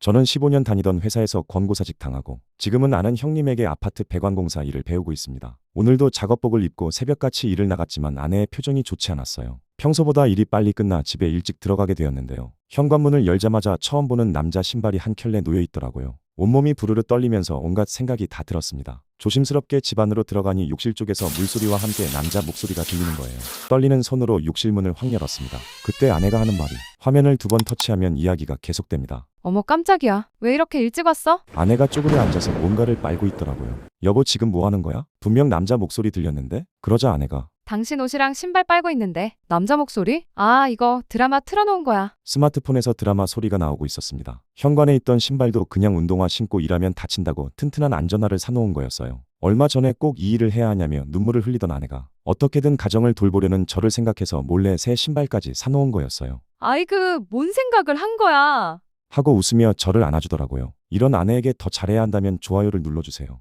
저는 15년 다니던 회사에서 권고사직 당하고 지금은 아는 형님에게 아파트 배관공사 일을 배우고 있습니다. 오늘도 작업복을 입고 새벽같이 일을 나갔지만 아내의 표정이 좋지 않았어요. 평소보다 일이 빨리 끝나 집에 일찍 들어가게 되었는데요. 현관문을 열자마자 처음 보는 남자 신발이 한 켤레 놓여 있더라고요. 온몸이 부르르 떨리면서 온갖 생각이 다 들었습니다. 조심스럽게 집 안으로 들어가니 욕실 쪽에서 물소리와 함께 남자 목소리가 들리는 거예요. 떨리는 손으로 욕실 문을 확 열었습니다. 그때 아내가 하는 말이 화면을 두 번 터치하면 이야기가 계속됩니다. 어머 깜짝이야. 왜 이렇게 일찍 왔어? 아내가 쪼그려 앉아서 뭔가를 빨고 있더라고요. 여보 지금 뭐 하는 거야? 분명 남자 목소리 들렸는데? 그러자 아내가 당신 옷이랑 신발 빨고 있는데. 남자 목소리? 아, 이거 드라마 틀어놓은 거야. 스마트폰에서 드라마 소리가 나오고 있었습니다. 현관에 있던 신발도 그냥 운동화 신고 일하면 다친다고 튼튼한 안전화를 사놓은 거였어요. 얼마 전에 꼭 이 일을 해야 하냐며 눈물을 흘리던 아내가 어떻게든 가정을 돌보려는 저를 생각해서 몰래 새 신발까지 사놓은 거였어요. 아이 그, 뭔 생각을 한 거야? 하고 웃으며 저를 안아주더라고요. 이런 아내에게 더 잘해야 한다면 좋아요를 눌러주세요.